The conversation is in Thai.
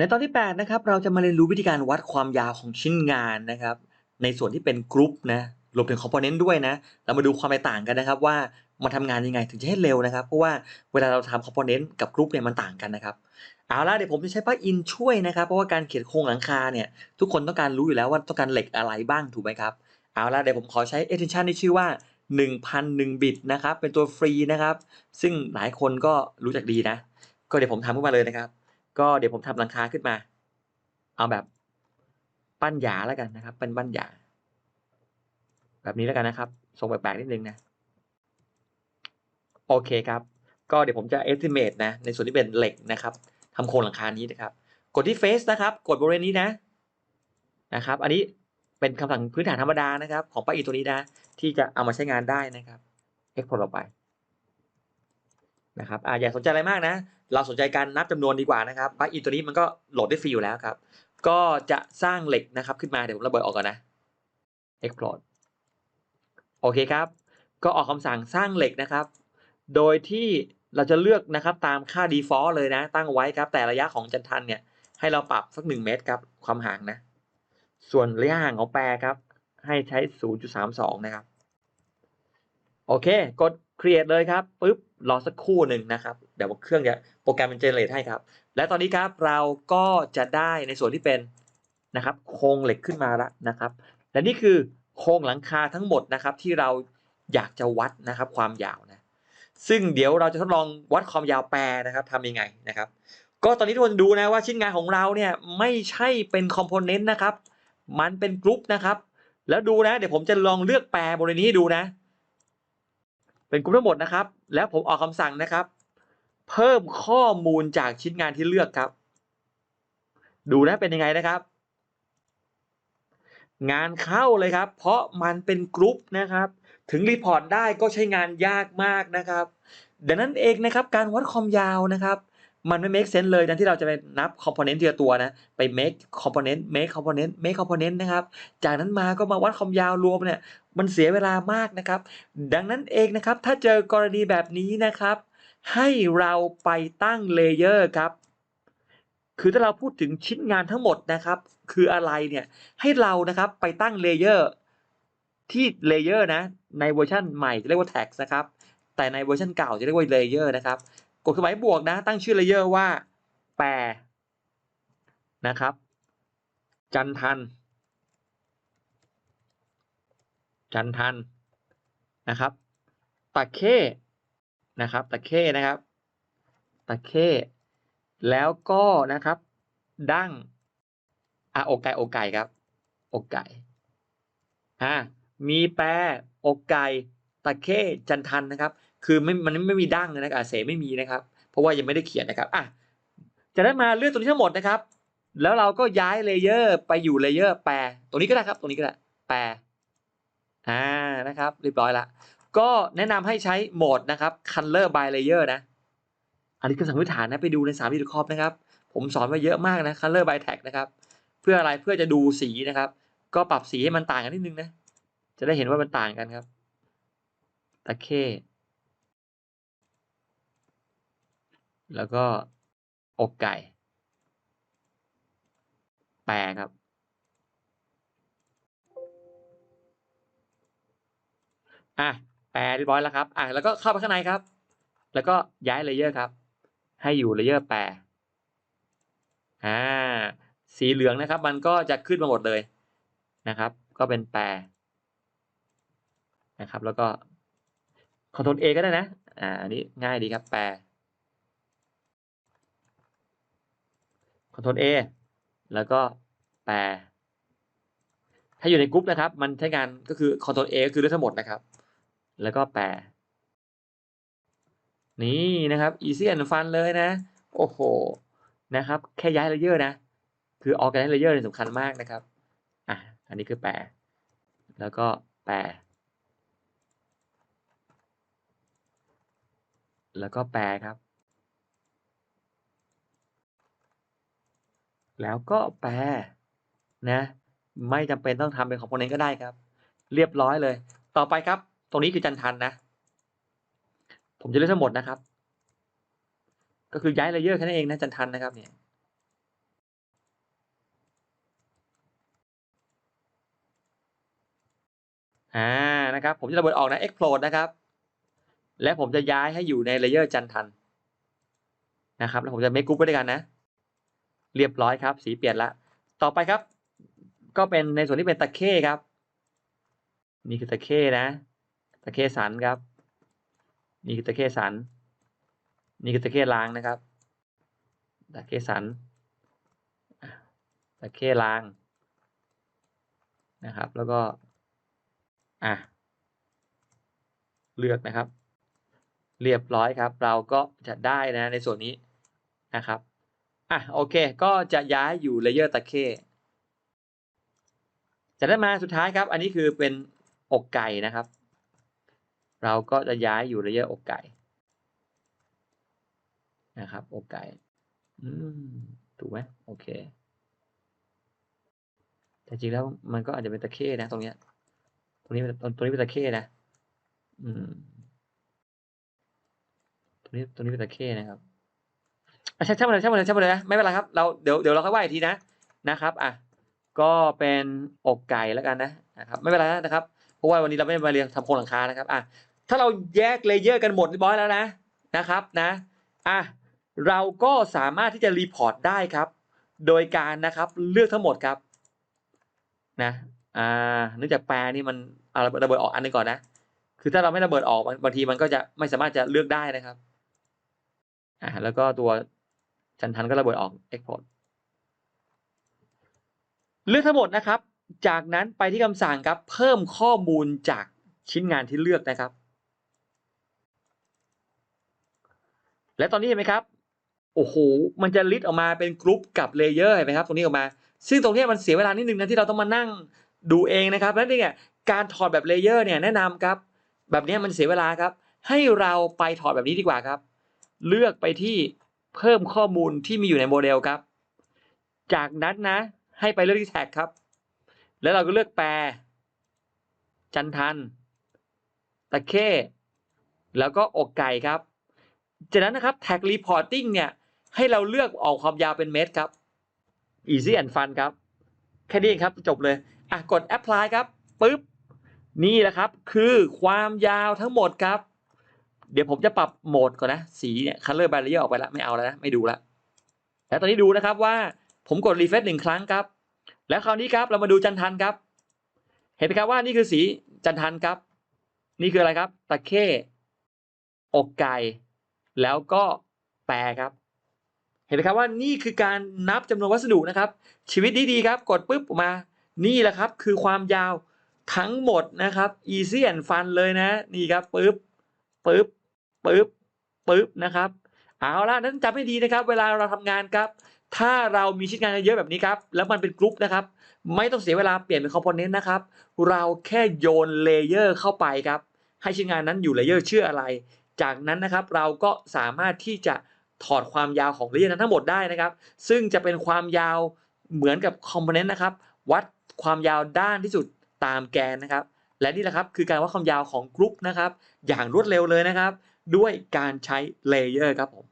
ในตอนที่ 8 นะครับ เราจะมาเรียนรู้วิธีการวัดความยาวของชิ้นงานนะครับ ในส่วนที่เป็นกรุ๊ปนะรวมถึงคอมโพเนนต์ด้วยนะ เรามาดูความแตกต่างกันนะครับ ว่ามันทำงานยังไงถึงจะให้เร็วนะครับ เพราะว่าเวลาเราทำคอมโพเนนต์กับกรุ๊ปเนี่ยมันต่างกันนะครับ เอาล่ะเดี๋ยวผมจะใช้ปลั๊กอินช่วยนะครับ เพราะว่าการเขียนโครงหลังคาเนี่ยทุกคนต้องการรู้อยู่แล้วว่าต้องการเหล็กอะไรบ้างถูกไหมครับ เอาล่ะเดี๋ยวผมขอใช้ extension ที่ชื่อว่า 1,001 บิตนะครับ เป็นตัวฟรีนะครับ ซึ่งหลายคนก็รู้จักดีนะ ก็เดี๋ยวผมทำขึ้นมาเลยนะครับ ก็เดี๋ยวผมทำหลังคาขึ้นมา เอาแบบปั้นหยาแล้วกันนะครับ เป็นปั้นหยา แบบนี้แล้วกันนะครับทรงแปลกๆนิดนึงนะ โอเคครับ ก็เดี๋ยวผมจะ estimate นะ ในส่วนที่เป็นเหล็กนะครับทำโครงหลังคานี้นะครับ กดที่ face นะครับ กดบริเวณนี้นะ นะครับ อันนี้เป็นคำสั่งพื้นฐานธรรมดานะครับ ของปลั๊กอินตัวนี้นะ ที่จะเอามาใช้งานได้นะครับ export ออกไปนะครับ อ่าอย่าสนใจอะไรมากนะ เราสนใจการนับจำนวนดีกว่านะครับปลั๊กอินตัวนี้มันก็โหลดได้ฟรีอยู่แล้วครับ ก็จะสร้างเหล็กนะครับขึ้นมาเดี๋ยวผมระเบิดออกก่อนนะ export โอเคครับ ก็ออกคำสั่งสร้างเหล็กนะครับ โดยที่เราจะเลือกนะครับตามค่า default เลยนะ ตั้งไว้ครับ แต่ระยะของจันทันเนี่ยให้เราปรับสัก 1 เมตรครับ ความห่างนะ ส่วนระยะห่างของแปรครับ ให้ใช้ 0.32 นะครับ โอเค กด create เลยครับปุ๊บ รอสักครู่หนึ่งนะครับเดี๋ยวเครื่องจะโปรแกรมมันเจเนเรตให้ครับ และตอนนี้ครับเราก็จะได้ในส่วนที่เป็นนะครับโครงเหล็กขึ้นมาแล้วนะครับ และนี่คือโครงหลังคาทั้งหมดนะครับที่เราอยากจะวัดนะครับความยาวนะซึ่งเดี๋ยวเราจะทดลองวัดความยาวแปรนะครับทำยังไงนะครับ ก็ตอนนี้ทุกคนดูนะว่าชิ้นงานของเราเนี่ยไม่ใช่เป็นคอมโพเนนต์นะครับ มันเป็นกรุ๊ปนะครับ แล้วดูนะ เดี๋ยวผมจะลองเลือกแปรบริเวณนี้ดูนะ เป็นกลุ่มทั้งหมดนะครับ แล้วผมออกคำสั่งนะครับ เพิ่มข้อมูลจากชิ้นงานที่เลือกครับ ดูนะเป็นยังไงนะครับ งานเข้าเลยครับ เพราะมันเป็นกรุ๊ปนะครับ ถึงรีพอร์ตได้ก็ใช้งานยากมากนะครับดังนั้นเองนะครับ การวัดความยาวนะครับ มันไม่ make sense เลยนะที่เราจะไปนับ component ทีละตัวนะ ไป make component make component make component นะครับ จากนั้นมาก็มาวัดความยาวรวมเนี่ย มันเสียเวลามากนะครับ ดังนั้นเองนะครับ ถ้าเจอกรณีแบบนี้นะครับ ให้เราไปตั้งเลเยอร์ครับ คือถ้าเราพูดถึงชิ้นงานทั้งหมดนะครับ คืออะไรเนี่ย ให้เรานะครับไปตั้งเลเยอร์ที่เลเยอร์นะ ในเวอร์ชันใหม่จะเรียกว่า tax นะครับ แต่ในเวอร์ชันเก่าจะเรียกว่าเลเยอร์นะครับ กดเครื่องหมายบวกนะ ตั้งชื่อเลเยอร์ว่าแปรนะครับ จันทัน จันทันนะครับตะเข้นะครับตะเข้นะครับตะเข้แล้วก็นะครับ ดั้งอะอกไก่อกไก่ครับอกไก่อะมีแปรอกไก่ตะเข้จันทันนะครับ คือไม่มันไม่มีดั้งนะครับอะเสไม่มีนะครับ เพราะว่ายังไม่ได้เขียนนะครับอะจะได้มาเลือกตัวนี้ทั้งหมดนะครับ แล้วเราก็ย้ายเลเยอร์ไปอยู่เลเยอร์แปรตัวนี้ก็ได้ครับตรงนี้ก็ได้แปรอ่านะครับเรียบร้อยละก็แนะนำให้ใช้โหมดนะครับ color by layer นะ อันนี้คือสังวิฐานนะไปดูใน3 v ี o คอปนะครับ ผมสอนไว้เยอะมากนะ color by tag นะครับ เพื่ออะไรเพื่อจะดูสีนะครับ ก็ปรับสีให้มันต่างกันนิดนึงนะ จะได้เห็นว่ามันต่างกันครับตะเข้ แล้วก็อกไก่ แปรครับ อะ แปลเรียบร้อยแล้วครับ อะ แล้วก็เข้าไปข้างในครับ แล้วก็ย้ายเลเยอร์ครับ ให้อยู่เลเยอร์แปร อ่า สีเหลืองนะครับ มันก็จะขึ้นมาหมดเลยนะครับ ก็เป็นแปร นะครับ แล้วก็คอนโทรล A ก็ได้นะ อ่า อันนี้ง่ายดีครับ แปร คอนโทรล A แล้วก็แปรถ้าอยู่ในกรุ๊ปนะครับ มันใช้งานก็คือ Ctrl A ก็คือเลือกทั้งหมดนะครับ แล้วก็แปรนี่นะครับ easy and fun เลยนะ โอ้โห นะครับ แค่ย้ายเลเยอร์นะ คือ organize layer เนี่ยสำคัญมากนะครับ อะ อันนี้คือแปรแล้วก็แปรแล้วก็แปรครับ แล้วก็แปลนะ ไม่จำเป็นต้องทำเป็นของคพเนนต์ก็ได้ครับ เรียบร้อยเลย ต่อไปครับ ตรงนี้คือจันทันนะ ผมจะเลือกทั้งหมดนะครับ ก็คือย้ายเลเยอร์แค่นั้นเองนะจันทันนะครับเนี่ยอ่านะครับ ผมจะระเบิดออกนะ explode นะครับ และผมจะย้ายให้อยู่ในเลเยอร์จันทันนะครับ แล้วผมจะ make group ไว้ด้วยกันนะ เรียบร้อยครับ สีเปลี่ยนละ ต่อไปครับ ก็เป็นในส่วนที่เป็นตะเข้ครับ นี่คือตะเข้นะ ตะเข้สันครับ นี่คือตะเข้สัน นี่คือตะเข้ล้างนะครับ ตะเข้สัน ตะเข้ล้างนะครับ แล้วก็ อะ เลือกนะครับ เรียบร้อยครับ เราก็จะได้นะในส่วนนี้นะครับ อะโอเค ก็จะย้ายอยู่เลเยอร์ตะเข้จากนั้นมาสุดท้ายครับ อันนี้คือเป็นอกไก่นะครับ เราก็จะย้ายอยู่เลเยอร์อกไก่นะครับอกไก่อืมถูกไหมโอเคแต่จริงแล้วมันก็อาจจะเป็นตะเข้นะ ตรงเนี้ย ตรงนี้เป็นตรงนี้เป็นตะเข้นะ อืม ตรงนี้ตรงนี้เป็นตะเข้นะครับ ใช่ใช่หมาเลยใช่หมาเลยใช่หมาเลยนะไม่เป็นไรครับเราเดี๋ยวเดี๋ยวเราค่อยว่าอีกทีนะนะครับอะก็เป็นอกไก่แล้วกันนะนะครับไม่เป็นไรนะครับเพราะว่าวันนี้เราไม่ได้มาเรียนทำโครงหลังคานะครับอะถ้าเราแยกเลเยอร์กันหมดเรียบร้อยแล้วนะนะครับนะอะเราก็สามารถที่จะรีพอร์ตได้ครับ โดยการนะครับเลือกทั้งหมดครับนะอ่าเนื่องจากแปรนี่มันเอาระเบิดออกอันนึงก่อนนะ คือถ้าเราไม่ระเบิดออกบางทีมันก็จะไม่สามารถจะเลือกได้นะครับอ่าแล้วก็ตัว จันทันก็ระเบิดออก export เลือกทั้งหมดนะครับ จากนั้นไปที่คำสั่งครับ เพิ่มข้อมูลจากชิ้นงานที่เลือกนะครับ และตอนนี้เห็นไหมครับ โอ้โห มันจะลิสต์ออกมาเป็นกรุ๊ปกับเลเยอร์เห็นไหมครับ ตรงนี้ออกมา ซึ่งตรงนี้มันเสียเวลานิดนึงนะที่เราต้องมานั่งดูเองนะครับ แล้วเนี่ยการถอดแบบเลเยอร์เนี่ยแนะนำครับ แบบนี้มันเสียเวลาครับ ให้เราไปถอดแบบนี้ดีกว่าครับ เลือกไปที่ เพิ่มข้อมูลที่มีอยู่ในโมเดลครับ จากนั้นนะ ให้ไปเลือกที่แท็กครับ แล้วเราก็เลือกแปร จันทัน ตะเข้ แล้วก็อกไก่ครับ จากนั้นนะครับ tag reporting เนี่ยให้เราเลือกออกความยาวเป็นเมตรครับ easy and fun ครับ แค่นี้เองครับจบเลย อะ กด apply ครับ ปึ๊บ นี่แหละครับ คือความยาวทั้งหมดครับ เดี๋ยวผมจะปรับโหมดก่อนนะ สีเนี่ย color barrier ออกไปล้วไม่เอาแล้วนะ ไม่ดูล้วแล้วตอนนี้ดูนะครับว่าผมกด refresh หนึ่งครั้งครับ แล้วคราวนี้ครับเรามาดูจันทันครับ เห็นไหมครับว่านี่คือสีจันทันครับ นี่คืออะไรครับ ตะเข้อกไก่แล้วก็แปรครับ เห็นไหมครับว่านี่คือการนับจำนวนวัสดุนะครับ ชีวิตดีๆครับ กดปุ๊บออกมานี่แหละครับ คือความยาวทั้งหมดนะครับ easy and fun เลยนะ นี่ครับปึ๊บปึ๊บ ปึ๊บปึ๊บนะครับเอาละนั้นจำให้ดีนะครับ เวลาเราทำงานครับ ถ้าเรามีชิ้นงานเยอะแบบนี้ครับ แล้วมันเป็นกรุ๊ปนะครับ ไม่ต้องเสียเวลาเปลี่ยนเป็นคอมโพเนนต์นะครับ เราแค่โยนเลเยอร์เข้าไปครับ ให้ชิ้นงานนั้นอยู่เลเยอร์ชื่ออะไร จากนั้นนะครับเราก็สามารถที่จะถอดความยาวของเลเยอร์นั้นทั้งหมดได้นะครับ ซึ่งจะเป็นความยาวเหมือนกับคอมโพเนนต์นะครับ วัดความยาวด้านที่สุดตามแกนนะครับ และนี่แหละครับคือการวัดความยาวของกรุ๊ปนะครับ อย่างรวดเร็วเลยนะครับ ด้วยการใช้เลเยอร์ครับผม